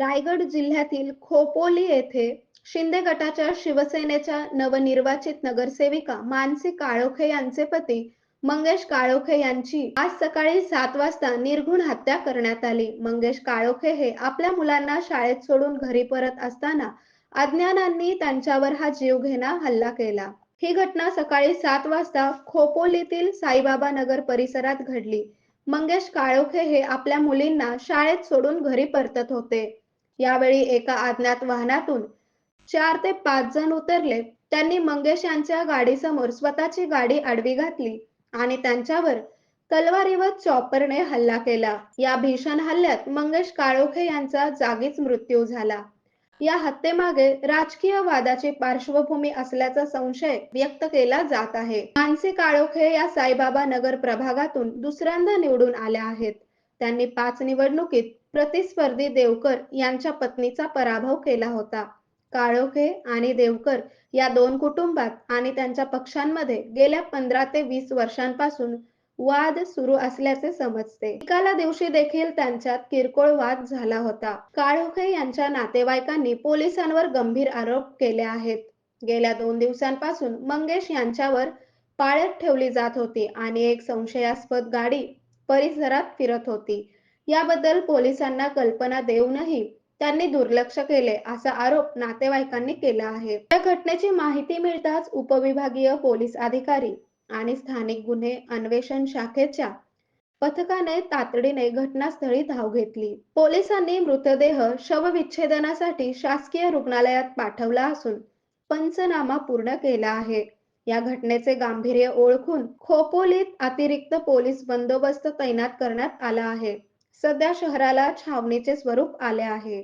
रायगड जिल्ह्यातील खोपोली येथे शिंदे गटाच्या शिवसेनेच्या नवनिर्वाचित नगरसेविका मानसी काळोखे यांचे पती मंगेश काळोखे यांची आज सकाळी सात वाजता निर्घुण हत्या करण्यात आली. मंगेश काळोखे हे आपल्या मुलांना शाळेत सोडून घरी परत असताना अज्ञानांनी त्यांच्यावर हा जीवघेणा हल्ला केला. ही घटना सकाळी सात वाजता खोपोलीतील साईबाबा नगर परिसरात घडली. मंगेश काळोखे हे आपल्या मुलींना शाळेत सोडून घरी परतत होते. यावेळी एका अज्ञात वाहनातून चार ते पाच जण उतरले. त्यांनी मंगेश यांच्या गाडीसमोर स्वतःची गाडी आडवी घातली आणि त्यांच्यावर तलवारी व चॉपरने हल्ला केला. या भीषण हल्ल्यात मंगेश काळोखे यांचा जागीच मृत्यू झाला. या हत्येमागे राजकीय वादाची पार्श्वभूमी असल्याचा संशय व्यक्त केला जात आहे. मानसी काळोखे या साईबाबा नगर प्रभागातून दुसऱ्यांदा निवडून आल्या आहेत. त्यांनी पाच निवडणुकीत प्रतिस्पर्धी देवकर यांच्या पत्नीचा पराभव केला होता. काळोखे आणि देवकर या दोन कुटुंबात आणि त्यांच्या पक्षांमध्ये गेल्या पंधरा ते वीस वर्षांपासून वाद सुरू असल्याचे समजते. एकाला दिवशी देखील त्यांच्यात किरकोळ वाद झाला होता. काळोखे यांच्या नातेवाईकांनी पोलिसांवर गंभीर आरोप केले आहेत. गेल्या दोन दिवसांपासून मंगेश यांच्यावर पाळत ठेवली जात होती आणि एक संशयास्पद गाडी परिसरात फिरत होती. याबद्दल पोलिसांना कल्पना देऊनही त्यांनी दुर्लक्ष केले असा आरोप नातेवाईकांनी केला आहे. या घटनेची माहिती मिळताच उपविभागीय पोलीस अधिकारी आणि स्थानिक गुन्हे अन्वेषण शाखेच्या पथकाने तातडीने घटनास्थळी धाव घेतली. पोलिसांनी मृतदेह शवविच्छेदनासाठी शासकीय रुग्णालयात पाठवला असून पंचनामा पूर्ण केला आहे. या घटनेचे गांभीर्य ओळखून खोपोलीत अतिरिक्त पोलीस बंदोबस्त तैनात करण्यात आला आहे. सध्या शहराला छावणीचे स्वरूप आले आहे.